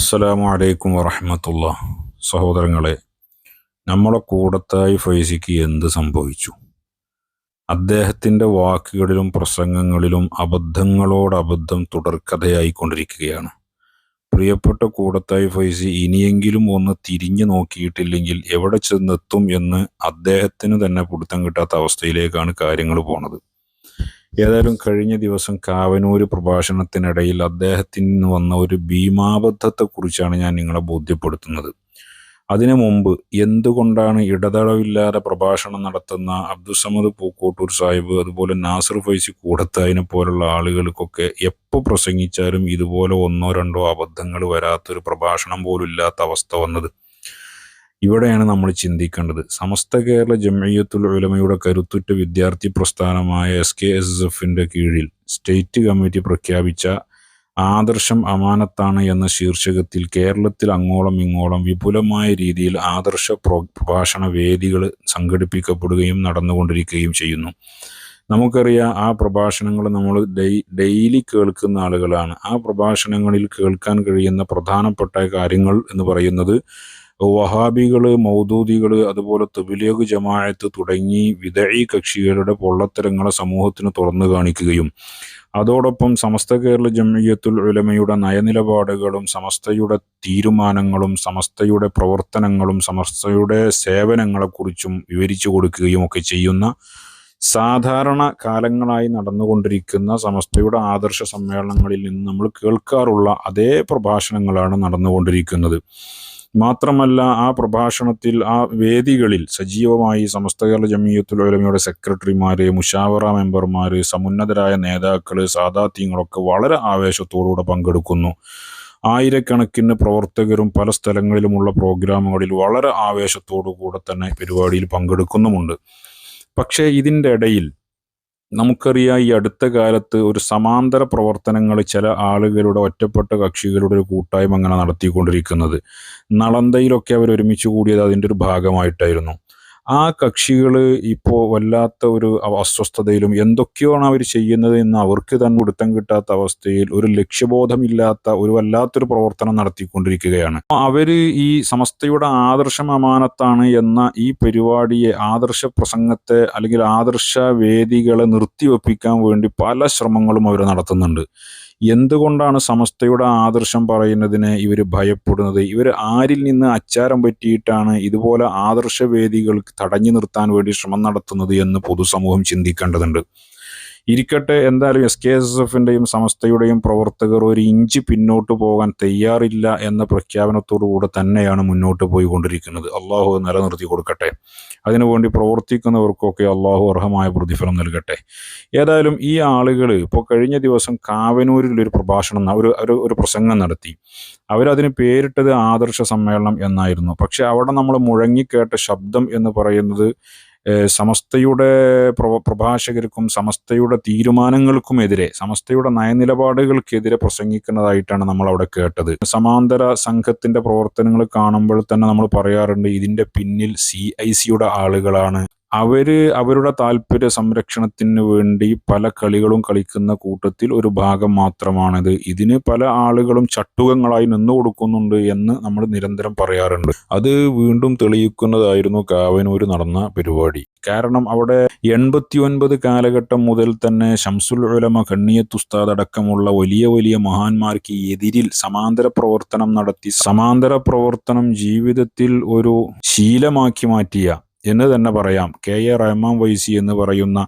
അസ്സലാമു അലൈക്കും വറഹമത്തുള്ള സഹോദരങ്ങളെ നമ്മളെ കൂടത്തായി ഫൈസിക്ക് എന്ത് സംഭവിച്ചു? അദ്ദേഹത്തിന്റെ വാക്കുകളിലും പ്രസംഗങ്ങളിലും അബദ്ധങ്ങളോട് അബദ്ധം തുടർക്കഥയായിക്കൊണ്ടിരിക്കുകയാണ്. പ്രിയപ്പെട്ട കൂടത്തായി ഫൈസി ഇനിയെങ്കിലും ഒന്ന് തിരിഞ്ഞു നോക്കിയിട്ടില്ലെങ്കിൽ എവിടെ ചെന്നെത്തും എന്ന് അദ്ദേഹത്തിന് തന്നെ പിടുത്തം കിട്ടാത്ത അവസ്ഥയിലേക്കാണ് കാര്യങ്ങൾ പോണത്. ഏതായാലും കഴിഞ്ഞ ദിവസം കാവനൂര് പ്രഭാഷണത്തിനിടയിൽ അദ്ദേഹത്തിന് വന്ന ഒരു ഭീമാബദ്ധത്തെക്കുറിച്ചാണ് ഞാൻ നിങ്ങളെ ബോധ്യപ്പെടുത്തുന്നത്. അതിനു മുമ്പ് എന്തുകൊണ്ടാണ് ഇടതടവില്ലാതെ പ്രഭാഷണം നടത്തുന്ന അബ്ദുസമദ് പൂക്കോട്ടൂർ സാഹിബ് അതുപോലെ നാസർ ഫൈസി കൂടത്തായിനെ പോലുള്ള ആളുകൾക്കൊക്കെ എപ്പോൾ പ്രസംഗിച്ചാലും ഇതുപോലെ ഒന്നോ രണ്ടോ അബദ്ധങ്ങൾ വരാത്തൊരു പ്രഭാഷണം പോലും ഇല്ലാത്ത അവസ്ഥ വന്നത്? ഇവിടെയാണ് നമ്മൾ ചിന്തിക്കേണ്ടത്. സമസ്ത കേരള ജമയത്തുൽ ഉലമയുടെ കരുത്തുറ്റ വിദ്യാർത്ഥി പ്രസ്ഥാനമായ എസ് കെ എസ് എസ് എഫിന്റെ കീഴിൽ സ്റ്റേറ്റ് കമ്മിറ്റി പ്രഖ്യാപിച്ച ആദർശം അമാനത്താണ് എന്ന ശീർഷകത്തിൽ കേരളത്തിൽ അങ്ങോളം ഇങ്ങോളം വിപുലമായ രീതിയിൽ ആദർശ പ്രഭാഷണ വേദികൾ സംഘടിപ്പിക്കപ്പെടുകയും നടന്നുകൊണ്ടിരിക്കുകയും ചെയ്യുന്നു. നമുക്കറിയാം ആ പ്രഭാഷണങ്ങൾ നമ്മൾ ഡെയ് ഡെയിലി കേൾക്കുന്ന ആളുകളാണ്. ആ പ്രഭാഷണങ്ങളിൽ കേൾക്കാൻ കഴിയുന്ന പ്രധാനപ്പെട്ട കാര്യങ്ങൾ എന്ന് പറയുന്നത് വഹാബികൾ മൗദൂദികൾ അതുപോലെ തബിലേഖ് ജമാഅത്ത് തുടങ്ങി വിദഴി കക്ഷികളുടെ പൊള്ളത്തരങ്ങളെ സമൂഹത്തിന് തുറന്നു കാണിക്കുകയും അതോടൊപ്പം സമസ്ത കേരള ജമയ്യത്തുൽ ഉലമയുടെ നയനിലപാടുകളും സമസ്തയുടെ തീരുമാനങ്ങളും സമസ്തയുടെ പ്രവർത്തനങ്ങളും സമസ്തയുടെ സേവനങ്ങളെക്കുറിച്ചും വിവരിച്ചു കൊടുക്കുകയും ഒക്കെ ചെയ്യുന്ന സാധാരണ കാലങ്ങളായി നടന്നുകൊണ്ടിരിക്കുന്ന സമസ്തയുടെ ആദർശ സമ്മേളനങ്ങളിൽ നിന്ന് നമ്മൾ കേൾക്കാറുള്ള അതേ പ്രഭാഷണങ്ങളാണ് നടന്നുകൊണ്ടിരിക്കുന്നത്. മാത്രമല്ല ആ പ്രഭാഷണത്തിൽ ആ വേദികളിൽ സജീവമായി സമസ്ത കേരള ജമീയത്തുൽ ഉലമയുടെ സെക്രട്ടറിമാര് മുഷാവറ മെമ്പർമാർ സമുന്നതരായ നേതാക്കൾ സാദാത്യങ്ങളൊക്കെ വളരെ ആവേശത്തോടുകൂടെ പങ്കെടുക്കുന്നു. ആയിരക്കണക്കിന് പ്രവർത്തകരും പല സ്ഥലങ്ങളിലുമുള്ള പ്രോഗ്രാമുകളിൽ വളരെ ആവേശത്തോടു കൂടെ തന്നെ പരിപാടിയിൽ പങ്കെടുക്കുന്നുമുണ്ട്. പക്ഷേ ഇതിന്റെ ഇടയിൽ നമുക്കറിയാം ഈ അടുത്ത കാലത്ത് ഒരു സമാന്തര പ്രവർത്തനങ്ങൾ ചില ആളുകളുടെ ഒറ്റപ്പെട്ട കക്ഷികളുടെ ഒരു കൂട്ടായ്മ അങ്ങനെ നടത്തിക്കൊണ്ടിരിക്കുന്നത്. നളന്തയിലൊക്കെ അവർ ഒരുമിച്ച് കൂടിയത് അതിന്റെ ഒരു ഭാഗമായിട്ടായിരുന്നു. ആ കക്ഷികൾ ഇപ്പോൾ വല്ലാത്ത ഒരു അസ്വസ്ഥതയിലും എന്തൊക്കെയാണ് അവർ ചെയ്യുന്നത് എന്ന് അവർക്ക് തന്നെ പിടുത്തം കിട്ടാത്ത അവസ്ഥയിൽ ഒരു ലക്ഷ്യബോധമില്ലാത്ത ഒരു വല്ലാത്തൊരു പ്രവർത്തനം നടത്തിക്കൊണ്ടിരിക്കുകയാണ്. അവർ ഈ സമസ്തയുടെ ആദർശം അമാനത്താണ് എന്ന ഈ പരിപാടിയെ ആദർശ പ്രസംഗത്തെ അല്ലെങ്കിൽ ആദർശ വേദികളെ നിർത്തിവെപ്പിക്കാൻ വേണ്ടി പല ശ്രമങ്ങളും അവർ നടത്തുന്നുണ്ട്. എന്തുകൊണ്ടാണ് സമസ്തയുടെ ആദർശം പറയുന്നതിന് ഇവർ ഭയപ്പെടുന്നത്? ഇവർ ആരിൽ നിന്ന് അച്ചാരം പറ്റിയിട്ടാണ് ഇതുപോലെ ആദർശ വേദികൾ തടഞ്ഞു നിർത്താൻ വേണ്ടി ശ്രമം നടത്തുന്നത് എന്ന് പൊതുസമൂഹം ചിന്തിക്കേണ്ടതുണ്ട്. ഇരിക്കട്ടെ. എന്തായാലും എസ് കെ എസ് എഫിന്റെയും സമസ്തയുടെയും പ്രവർത്തകർ ഒരു ഇഞ്ച് പിന്നോട്ട് പോകാൻ തയ്യാറില്ല എന്ന പ്രഖ്യാപനത്തോടു കൂടെ തന്നെയാണ് മുന്നോട്ട് പോയിക്കൊണ്ടിരിക്കുന്നത്. അള്ളാഹു നിലനിർത്തി കൊടുക്കട്ടെ. അതിനുവേണ്ടി പ്രവർത്തിക്കുന്നവർക്കൊക്കെ അള്ളാഹു അർഹമായ പ്രതിഫലം നൽകട്ടെ. ഏതായാലും ഈ ആളുകൾ ഇപ്പോൾ കഴിഞ്ഞ ദിവസം കാവനൂരിൽ ഒരു പ്രഭാഷണം ഒരു ഒരു പ്രസംഗം നടത്തി. അവരതിന് പേരിട്ടത് ആദർശ സമ്മേളനം എന്നായിരുന്നു. പക്ഷെ അവിടെ നമ്മൾ മുഴങ്ങിക്കേട്ട ശബ്ദം എന്ന് പറയുന്നത് സമസ്തയുടെ പ്രഭാഷകർക്കും സമസ്തയുടെ തീരുമാനങ്ങൾക്കുമെതിരെ സമസ്തയുടെ നയനിലപാടുകൾക്കെതിരെ പ്രസംഗിക്കുന്നതായിട്ടാണ് നമ്മൾ അവിടെ കേട്ടത്. സമാന്തര സംഘത്തിന്റെ പ്രവർത്തനങ്ങൾ കാണുമ്പോൾ തന്നെ നമ്മൾ പറയാറുണ്ട് ഇതിന്റെ പിന്നിൽ സി ഐ സിയുടെ ആളുകളാണ്. അവർ അവരുടെ താല്പര്യ സംരക്ഷണത്തിന് വേണ്ടി പല കളികളും കളിക്കുന്ന കൂട്ടത്തിൽ ഒരു ഭാഗം മാത്രമാണിത്. ഇതിന് പല ആളുകളും ചട്ടുകങ്ങളായി നിന്നു കൊടുക്കുന്നുണ്ട് എന്ന് നമ്മൾ നിരന്തരം പറയാറുണ്ട്. അത് വീണ്ടും തെളിയിക്കുന്നതായിരുന്നു കാവനൂര് നടന്ന പരിപാടി. കാരണം അവിടെ എൺപത്തി ഒൻപത് കാലഘട്ടം മുതൽ തന്നെ ഷംസുൽ ഉലമ കണ്ണിയത്ത് ഉസ്താദ് അടക്കമുള്ള വലിയ വലിയ മഹാന്മാർക്ക് എതിരിൽ സമാന്തര പ്രവർത്തനം നടത്തി സമാന്തര പ്രവർത്തനം ജീവിതത്തിൽ ഒരു ശീലമാക്കി മാറ്റിയ എന്ന് തന്നെ പറയാം. കെ എ റഹ്മാൻ വൈസി എന്ന് പറയുന്ന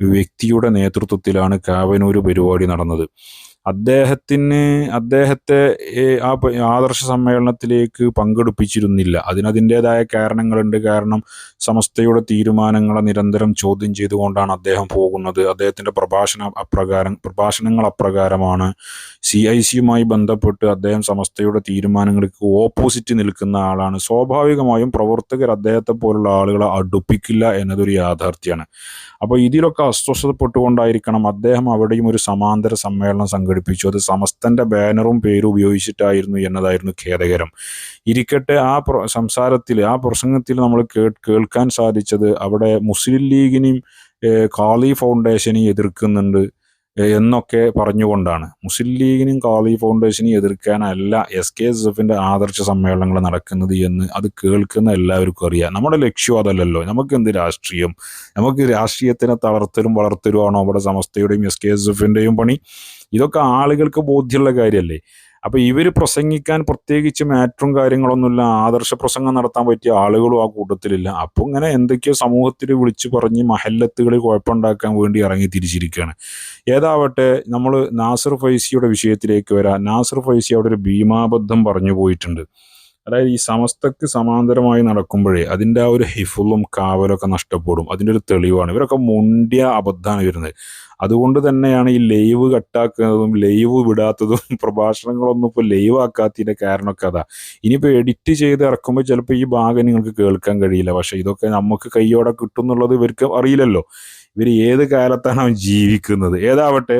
വ്യക്തിയുടെ നേതൃത്വത്തിലാണ് കാവനൂർ പരിപാടി നടന്നത്. അദ്ദേഹത്തിന് അദ്ദേഹത്തെ ആ ആദർശ സമ്മേളനത്തിലേക്ക് പങ്കെടുപ്പിച്ചിരുന്നില്ല. അതിനതിന്റെതായ കാരണങ്ങളുണ്ട്. കാരണം സമസ്തയുടെ തീരുമാനങ്ങളെ നിരന്തരം ചോദ്യം ചെയ്തുകൊണ്ടാണ് അദ്ദേഹം പോകുന്നത്. അദ്ദേഹത്തിന്റെ പ്രഭാഷണ അപ്രകാരം പ്രഭാഷണങ്ങൾ അപ്രകാരമാണ്. സി ഐ സിയുമായി ബന്ധപ്പെട്ട് അദ്ദേഹം സമസ്തയുടെ തീരുമാനങ്ങൾക്ക് ഓപ്പോസിറ്റ് നിൽക്കുന്ന ആളാണ്. സ്വാഭാവികമായും പ്രവർത്തകർ അദ്ദേഹത്തെ പോലുള്ള ആളുകളെ അടുപ്പിക്കില്ല എന്നതൊരു യാഥാർത്ഥ്യമാണ്. അപ്പോൾ ഇതിലൊക്കെ അസ്വസ്ഥതപ്പെട്ടുകൊണ്ടായിരിക്കണം അദ്ദേഹം അവിടെയും ഒരു സമാന്തര സമ്മേളനം സംഘടിപ്പിച്ചു. അത് സമസ്തന്റെ ബാനറും പേരും ഉപയോഗിച്ചിട്ടായിരുന്നു എന്നതായിരുന്നു ഖേദകരം. ഇരിക്കട്ടെ ആ സംസാരത്തിൽ ആ പ്രസംഗത്തിൽ നമ്മൾ കേൾക്കാൻ സാധിച്ചത് അവിടെ മുസ്ലിം ലീഗിനെയും കാളി ഫൗണ്ടേഷനെയും എതിർക്കുന്നുണ്ട്. എന്നൊക്കെ പറഞ്ഞുകൊണ്ടാണ്. മുസ്ലിം ലീഗിനും കാളി ഫൗണ്ടേഷനും എതിർക്കാനല്ല എസ് കെ എസ് എഫിന്റെ ആദർശ സമ്മേളനങ്ങൾ നടക്കുന്നത് എന്ന് അത് കേൾക്കുന്ന എല്ലാവർക്കും അറിയാം. നമ്മുടെ ലക്ഷ്യം അതല്ലല്ലോ. നമുക്ക് എന്ത് രാഷ്ട്രീയം? നമുക്ക് രാഷ്ട്രീയത്തിനെ തളർത്തലും വളർത്തലുമാണോ നമ്മുടെ സമസ്തയുടെയും എസ് കെ എസ് എഫിന്റെയും പണി? ഇതൊക്കെ ആളുകൾക്ക് ബോധ്യമുള്ള കാര്യമല്ലേ അപ്പൊ ഇവർ പ്രസംഗിക്കാൻ പ്രത്യേകിച്ച് മാറ്ററും കാര്യങ്ങളൊന്നുമില്ല ആദർശ പ്രസംഗം നടത്താൻ പറ്റിയ ആളുകളും ആ കൂട്ടത്തിലില്ല. അപ്പൊ ഇങ്ങനെ എന്തൊക്കെയോ സമൂഹത്തിൽ വിളിച്ചു പറഞ്ഞ് മഹല്ലത്തുകളിൽ കുഴപ്പമുണ്ടാക്കാൻ വേണ്ടി ഇറങ്ങി തിരിച്ചിരിക്കുകയാണ്. ഏതാവട്ടെ നമ്മൾ നാസർ ഫൈസിയുടെ വിഷയത്തിലേക്ക് വരാം. നാസർ ഫൈസി അവിടെ ഒരു ഭീമാബദ്ധം പറഞ്ഞു പോയിട്ടുണ്ട്. അതായത് ഈ സമസ്തക്ക് സമാന്തരമായി നടക്കുമ്പോഴേ അതിന്റെ ആ ഒരു ഹിഫുളും കാവലൊക്കെ നഷ്ടപ്പെടും. അതിന്റെ ഒരു തെളിവാണ്. ഇവരൊക്കെ മുണ്ടിയ അബദ്ധമാണ് വരുന്നത്. അതുകൊണ്ട് തന്നെയാണ് ഈ ലൈവ് കട്ടാക്കുന്നതും ലൈവ് വിടാത്തതും പ്രഭാഷണങ്ങളൊന്നും ഇപ്പോൾ ലൈവ് ആക്കാത്തതിന്റെ കാരണമൊക്കെ അതാ. ഇനിയിപ്പോൾ എഡിറ്റ് ചെയ്ത് ഇറക്കുമ്പോൾ ചിലപ്പോൾ ഈ ഭാഗം നിങ്ങൾക്ക് കേൾക്കാൻ കഴിയില്ല. പക്ഷേ ഇതൊക്കെ നമുക്ക് കയ്യോടെ കിട്ടും എന്നുള്ളത് ഇവർക്ക് അറിയില്ലല്ലോ. ഇവർ ഏത് കാലത്താണ് അവൻ ജീവിക്കുന്നത്? ഏതാവട്ടെ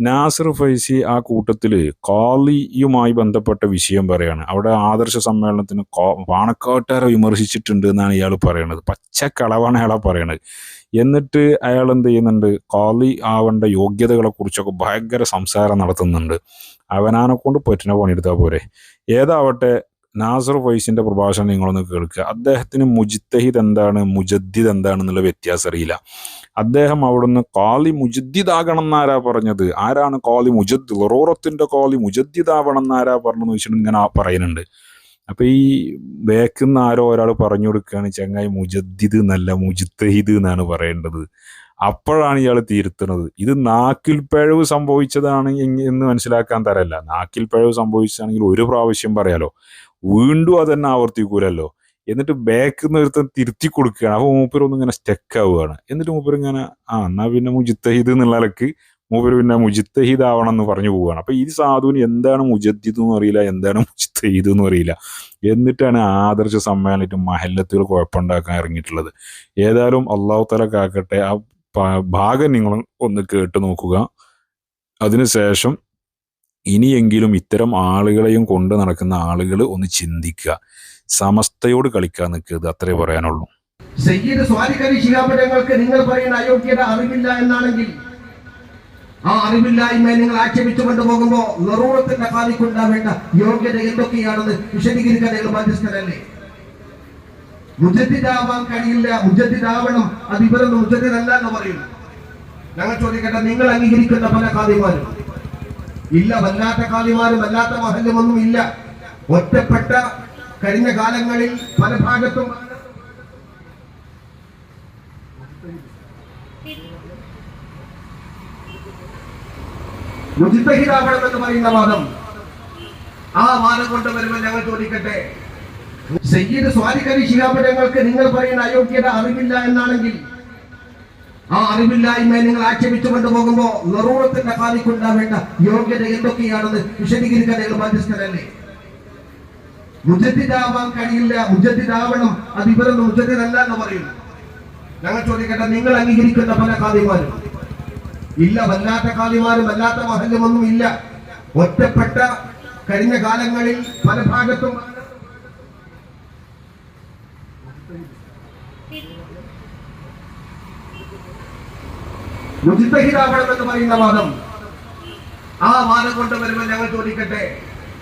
നാസർ ഫൈസി ആ കൂട്ടത്തിൽ കാളിയുമായി ബന്ധപ്പെട്ട വിഷയം പറയാണ്. അവിടെ ആദർശ സമ്മേളനത്തിന് പാണക്കാട്ടുകാരെ വിമർശിച്ചിട്ടുണ്ട് എന്നാണ് ഇയാൾ പറയണത്. പച്ചക്കളവാണ് അയാളെ പറയണത്. എന്നിട്ട് അയാൾ എന്ത് ചെയ്യുന്നുണ്ട്? കാളി ആവേണ്ട യോഗ്യതകളെ കുറിച്ചൊക്കെ ഭയങ്കര സംസാരം നടത്തുന്നുണ്ട്. അവനാനെ കൊണ്ട് പറ്റുന്ന പണിയെടുത്താൽ പോരെ. ഏതാവട്ടെ നാസർ ഫൈസിന്റെ പ്രഭാഷണം നിങ്ങളൊന്ന് കേൾക്കുക. അദ്ദേഹത്തിന് മുജിത്തഹിദ് എന്താണ്? മുജദ്ദിദ് എന്താണെന്നുള്ള വ്യത്യാസം അറിയില്ല. അദ്ദേഹം അവിടുന്ന് കാളി മുജദ്ദിദാകണം എന്നാരാ പറഞ്ഞത്? ആരാണ് കാളി മുജദ്? ലറോറത്തിന്റെ കാളി മുജദ്ദിദാവണം എന്നാരാ പറഞ്ഞെന്ന് വെച്ചിട്ടുണ്ട് ഇങ്ങനെ പറയുന്നുണ്ട്. അപ്പൊ ഈ ബേക്കുന്ന ആരോ ഒരാൾ പറഞ്ഞു കൊടുക്കുകയാണ് ചങ്ങായി മുജദ്ദിദ് എന്നല്ല മുജിത്തഹിദ് എന്നാണ് പറയേണ്ടത്. അപ്പോഴാണ് ഇയാൾ തിരുത്തുന്നത്. ഇത് നാക്കിൽ പിഴവ് സംഭവിച്ചതാണ് എന്ന് മനസ്സിലാക്കാൻ തരല്ല. നാക്കിൽ പിഴവ് സംഭവിച്ചതാണെങ്കിൽ ഒരു പ്രാവശ്യം പറയാലോ. വീണ്ടും അത് തന്നെ ആവർത്തിക്കൂലല്ലോ. എന്നിട്ട് ബാക്ക് നിർത്തം തിരുത്തി കൊടുക്കുകയാണ്. അപ്പൊ മൂപ്പരൊന്നും ഇങ്ങനെ സ്റ്റക്ക് ആവുകയാണ്. എന്നിട്ട് മൂപ്പർ ഇങ്ങനെ ആ എന്നാ പിന്നെ മുജിത്തഹിദ് എന്നുള്ള നിലയ്ക്ക് മൂപ്പര് പിന്നെ മുജിത്തഹിദ് ആവണം എന്ന് പറഞ്ഞു പോവുകയാണ്. അപ്പൊ ഈ സാധുവിന് എന്താണ് മുജദ്ദിദ് എന്ന് അറിയില്ല എന്താണ് മുജിത്തഹിദ് എന്ന് അറിയില്ല. എന്നിട്ടാണ് ആദർശ സമ്മേളനത്തിൽ മഹല്ലത്തുകൾ കുഴപ്പമുണ്ടാക്കാൻ ഇറങ്ങിയിട്ടുള്ളത്. ഏതായാലും അള്ളാഹു തല കാക്കട്ടെ ആ ഭാഗം നിങ്ങൾ ഒന്ന് കേട്ട് നോക്കുക. അതിനുശേഷം ഇനിയെങ്കിലും ഇത്തരം ആളുകളെയും കൊണ്ട് നടക്കുന്ന ആളുകൾ ഒന്ന് ചിന്തിക്കുക. സമസ്തയോട് കളിക്കാൻ നിൽക്കരുത് അത്രേ പറയാനുള്ളൂ. സയ്യിദ് ശിഹാബിടങ്ങൾക്ക് നിങ്ങൾ പറയുന്ന അയോഗ്യത അറിവില്ല എന്നാണെങ്കിൽ ആ അറിവില്ലായ്മയെ നിങ്ങൾ ആക്ഷേപിച്ചു കൊണ്ടുപോകുമ്പോ നെറൂറത്തിന്റെ കാലിക്കുണ്ടാവേണ്ട യോഗ്യത എന്തൊക്കെയാണെന്ന് വിശദീകരിക്കാൻ നിങ്ങൾ ബാധ്യസ്ഥരല്ലേ? മുജദ്ദിദാവാൻ കഴിയില്ല മുജദ്ദിദാവണം അത് ഇവരൊന്നും മുജദ്ദിദല്ല എന്ന് പറയുന്നു. ഞങ്ങൾ ചോദിക്കട്ടെ നിങ്ങൾ അംഗീകരിക്കുന്ന പല കാതിമാരും ഇല്ല വല്ലാത്ത കാലിമാരും വല്ലാത്ത മഹലുമൊന്നും ഇല്ല. ഒറ്റപ്പെട്ട കഴിഞ്ഞ കാലങ്ങളിൽ പല ഭാഗത്തും മുജിത്തഹിദാവണം എന്ന് പറയുന്ന വാദം. ആ വാദം കൊണ്ടുവരുമ്പോൾ ഞങ്ങൾ ചോദിക്കട്ടെ? സയ്യിദ് സ്വാലിക്കലി ശിഹാബിടങ്ങൾക്ക് നിങ്ങൾ പറയുന്ന അയോഗ്യത അറിവില്ല എന്നാണെങ്കിൽ ആ അറിവില്ലായ്മയെ നിങ്ങൾ ആക്ഷേപിച്ചു കൊണ്ടുപോകുമ്പോ നെറൂറത്തിന്റെ കാലിക്കുണ്ടാവേണ്ട യോഗ്യത എന്തൊക്കെയാണെന്ന് വിശദീകരിക്കാൻ നിങ്ങൾ ബാധ്യസ്ഥരല്ലേ? മുജദ്ദിദാവാൻ കഴിയില്ല. മുജദ്ദിദാവണം അത് ഇവരൊന്നും മുജദ്ദിദല്ല എന്ന് പറയുന്നു ഞങ്ങൾ ചോദിക്കട്ടെ നിങ്ങൾ അംഗീകരിക്കുന്ന പല കാലിമാരും ഇല്ല വല്ലാത്ത കാലിമാരും വല്ലാത്ത മഹല്യമൊന്നും ഇല്ല. ഒറ്റപ്പെട്ട കഴിഞ്ഞ കാലങ്ങളിൽ പല ഭാഗത്തും മുജിത്തഹിദാവണം എന്ന് പറയുന്ന വാദം. ആ വാദം കൊണ്ടുവരുമ്പോൾ ഞങ്ങൾ ചോദിക്കട്ടെ?